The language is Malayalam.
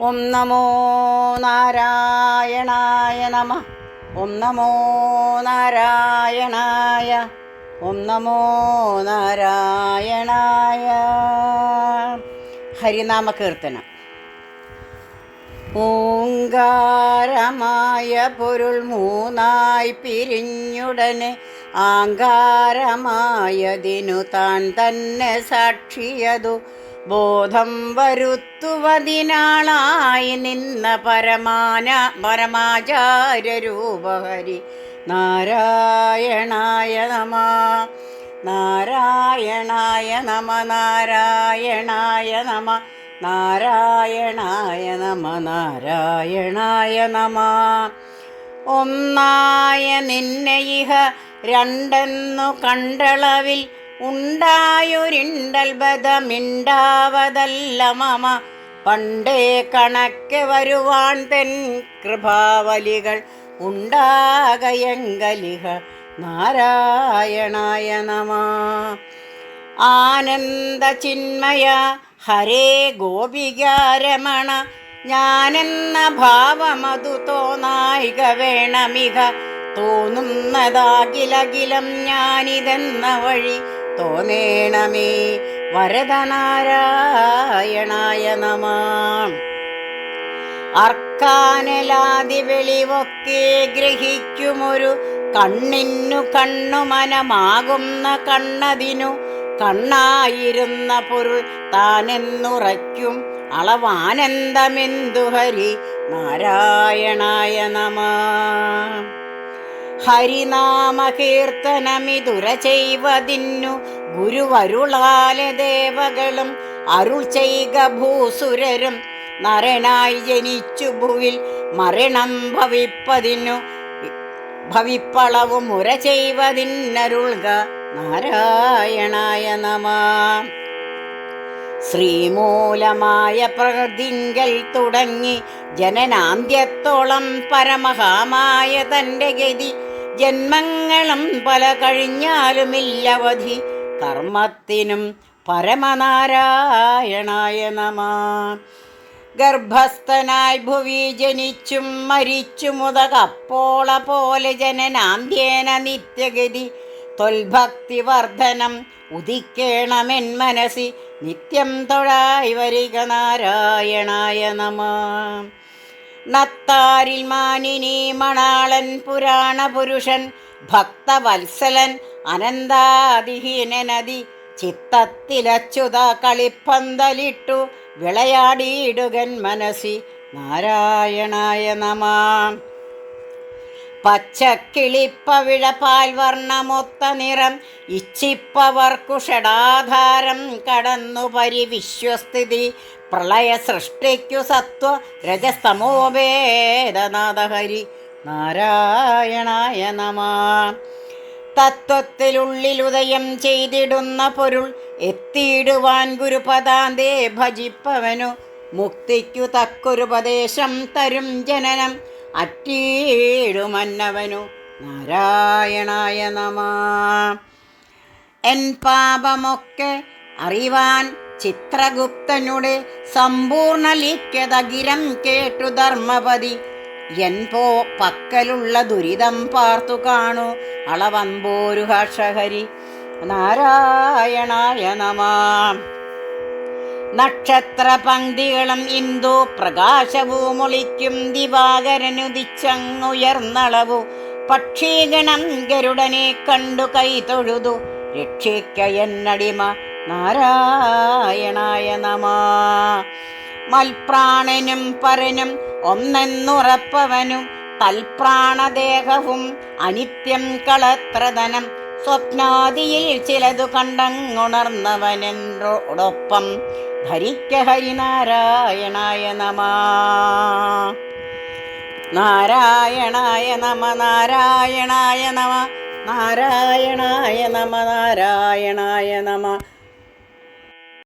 ഓം നമോ നാരായണായ നമ. ഓം നമോ നാരായണായ. ഓം നമോ നാരായണായ. ഹരിനാമ കീർത്തനം ഓങ്കാരമായ പൊരുൾ മൂന്നായി പിരിഞ്ഞുടനെ ആങ്കാരമായതിനു താൻ തന്നെ സാക്ഷിയതു. ബോധം വരുത്തുവതിനാളായി നിന്ന പരമാന പരമാചാര്യരൂപഹരി. നാരായണായ നമ നാരായണായ നമ നാരായണായ നമ നാരായണായ നമ നാരായണായ നമ. ഒന്നായ നിന്നെ ഇഹ രണ്ടെന്നു കണ്ടളവിൽ ഉണ്ടായൊരിണ്ടൽബതമിണ്ടാവതല്ല മമ. പണ്ടേ കണക്കെ വരുവാൻ തെൻ കൃപാവലികൾ ഉണ്ടാകയങ്കലിഹ. നാരായണായ നമ ആനന്ദ ചിന്മയ ഹരേ ഗോപികാരമണ. ഞാനെന്ന ഭാവമതു തോന്നായിക വേണമിക തോന്നുന്നതാകിലകിലം ഞാനിതെന്ന വഴി തോന്നേണമേ. വരദനാരായണായ നമ. അർക്കാനലാതി വെളിവൊക്കെ ഗ്രഹിക്കുമൊരു കണ്ണിന്നു കണ്ണു മനമാകുന്ന കണ്ണതിനു കണ്ണായിരുന്ന പൊരുൾ താനെന്നുറയ്ക്കും അളവാനന്ദമെന്തു ഹരി നാരായണായ നമ. ഹരിനാമകീർത്തനമിതുര ചെയ്വതിന്നു ഗുരുവരുളാല ദേവകളും അരുൾ ചെയ്ക ഭൂസുരരും നരനായി ജനിച്ചു ഭുവിൽ മരണം ഭവിപ്പതിനു. ഭവിപ്പളവും മുര ചെയ്വതിന്നരുൾക നാരായണായ നമ. ശ്രീമൂലമായ പ്രകൃതിങ്കൽ തുടങ്ങി ജനനാന്ത്യത്തോളം പരമഹാമായ തന്റെ ഗതി ജന്മങ്ങളും പല കഴിഞ്ഞാലുമില്ലവധി. കർമ്മത്തിനും പരമനാരായണായ നമ. ഗർഭസ്ഥനായി ഭുവി ജനിച്ചും മരിച്ചു മുതകപ്പോള പോലെ ജനനാന്ത്യേന നിത്യഗതി. തൊൽഭക്തി വർധനം ഉദിക്കേണമെൻ മനസി നിത്യം തൊഴായി വരിക നാരായണായ നമ. നത്താരിൽ മാനിനി മണാളൻ പുരാണ പുരുഷൻ ഭക്തവത്സലൻ അനന്താതിഹീനനദി ചിത്തത്തിലച്യുത കളിപ്പന്തലിട്ടു വിളയാടിയിടുകൻ മനസ്സി നാരായണായ നമ. പച്ചക്കിളിപ്പവിഴപാൽ വർണമൊത്ത നിറം ഇച്ഛിപ്പവർക്കു ഷടാധാരം കടന്നു പരിവിശ്വസ്ഥിതി. പ്രളയ സൃഷ്ടിക്കു സത്വ രജസ്തമോഭേദനാഥഹരി നാരായണായ നമ. തത്വത്തിലുള്ളിലുദയം ചെയ്തിടുന്ന പൊരുൾ എത്തിയിടുവാൻ ഗുരുപദാന്തേ ഭജിപ്പവനു. മുക്തിക്കു തക്കൊരുപദേശം തരും ജനനം അറ്റീടുമന്നവനു നാരായണായ നമ. എൻ പാപമൊക്കെ അറിവാൻ ചിത്രഗുപ്തനുടെ സമ്പൂർണ ലിഖ്യതകിരം കേട്ടു ധർമ്മപതി. എൻ പോ പക്കലുള്ള ദുരിതം പാർത്തു കാണു അളവമ്പോരു ഹർഷഹരി. നാരായണായ നമ. നക്ഷത്ര പങ്കികളും ഇന്ദു പ്രകാശവും ഒളിക്കും ദിവാകരനുദിച്ചങ്ങുയർന്നളവു. പക്ഷീഗണം ഗരുഡനെ കണ്ടു കൈ തൊഴുതു. രക്ഷിക്ക എന്നടിമ നാരായണായ നമ. മൽപ്രാണനും പരനും ഒന്നെന്നുറപ്പവനും തൽപ്രാണദേഹവും അനിത്യം കളത്രധനം. സ്വപ്നാദിയിൽ ചിലതു കണ്ടങ്ങുണർന്നവനോടൊപ്പം ധരിക്ക ഹരിനാരായണായ നമ. നാരായണായ നമ നാരായണായ നമ നാരായണായ നമ നാരായണായ നമ.